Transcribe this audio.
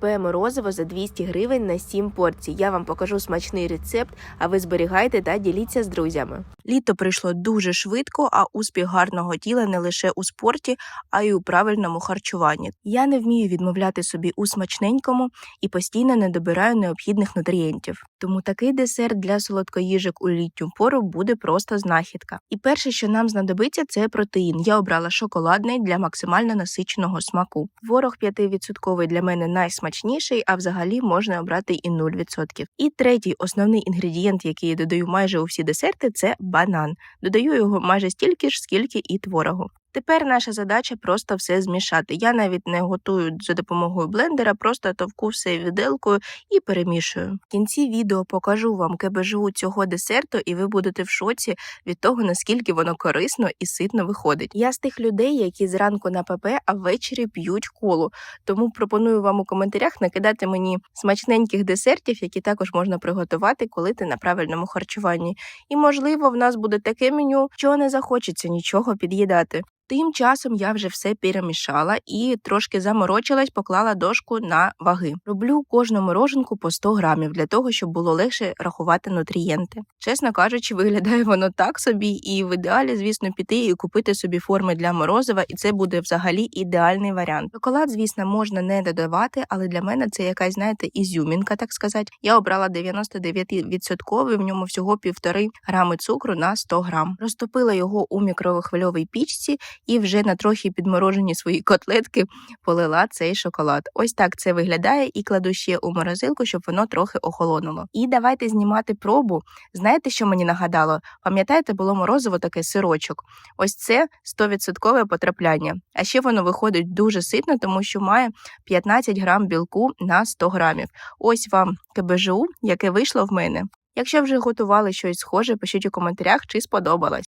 КП морозиво за 200 гривень на 7 порцій. Я вам покажу смачний рецепт, а ви зберігайте та діліться з друзями. Літо прийшло дуже швидко, а успіх гарного тіла не лише у спорті, а й у правильному харчуванні. Я не вмію відмовляти собі у смачненькому і постійно не добираю необхідних нутрієнтів. Тому такий десерт для солодкоїжок у літню пору буде просто знахідка. І перше, що нам знадобиться, це протеїн. Я обрала шоколадний для максимально насиченого смаку. Творог 5% для мене найсмачніший, а взагалі можна обрати і 0%. І третій основний інгредієнт, який я додаю майже у всі десерти, це банан. Додаю його майже стільки ж, скільки і творогу. Тепер наша задача просто все змішати. Я навіть не готую за допомогою блендера, просто товку все віделкою і перемішую. В кінці відео покажу вам КБЖУ цього десерту, і ви будете в шоці від того, наскільки воно корисно і ситно виходить. Я з тих людей, які зранку на ПП, а ввечері п'ють колу. Тому пропоную вам у коментарях накидати мені смачненьких десертів, які також можна приготувати, коли ти на правильному харчуванні. І можливо, в нас буде таке меню, що не захочеться нічого під'їдати. Тим часом я вже все перемішала і трошки заморочилась, поклала дошку на ваги. Роблю кожну мороженку по 100 грамів для того, щоб було легше рахувати нутрієнти. Чесно кажучи, виглядає воно так собі, і в ідеалі, звісно, піти і купити собі форми для морозива, і це буде взагалі ідеальний варіант. Шоколад, звісно, можна не додавати, але для мене це якась, знаєте, ізюмінка, так сказати. Я обрала 99%, в ньому всього півтори грами цукру на 100 грам. Розтопила його у мікрохвильовій пічці і вже на трохи підморожені свої котлетки полила цей шоколад. Ось так це виглядає, і кладу ще у морозилку, щоб воно трохи охолонуло. І давайте знімати пробу. Знаєте, що мені нагадало? Пам'ятаєте, було морозиво таке сирочок. Ось це 100% потрапляння. А ще воно виходить дуже ситно, тому що має 15 грам білку на 100 грамів. Ось вам КБЖУ, яке вийшло в мене. Якщо вже готували щось схоже, пишіть у коментарях, чи сподобалось.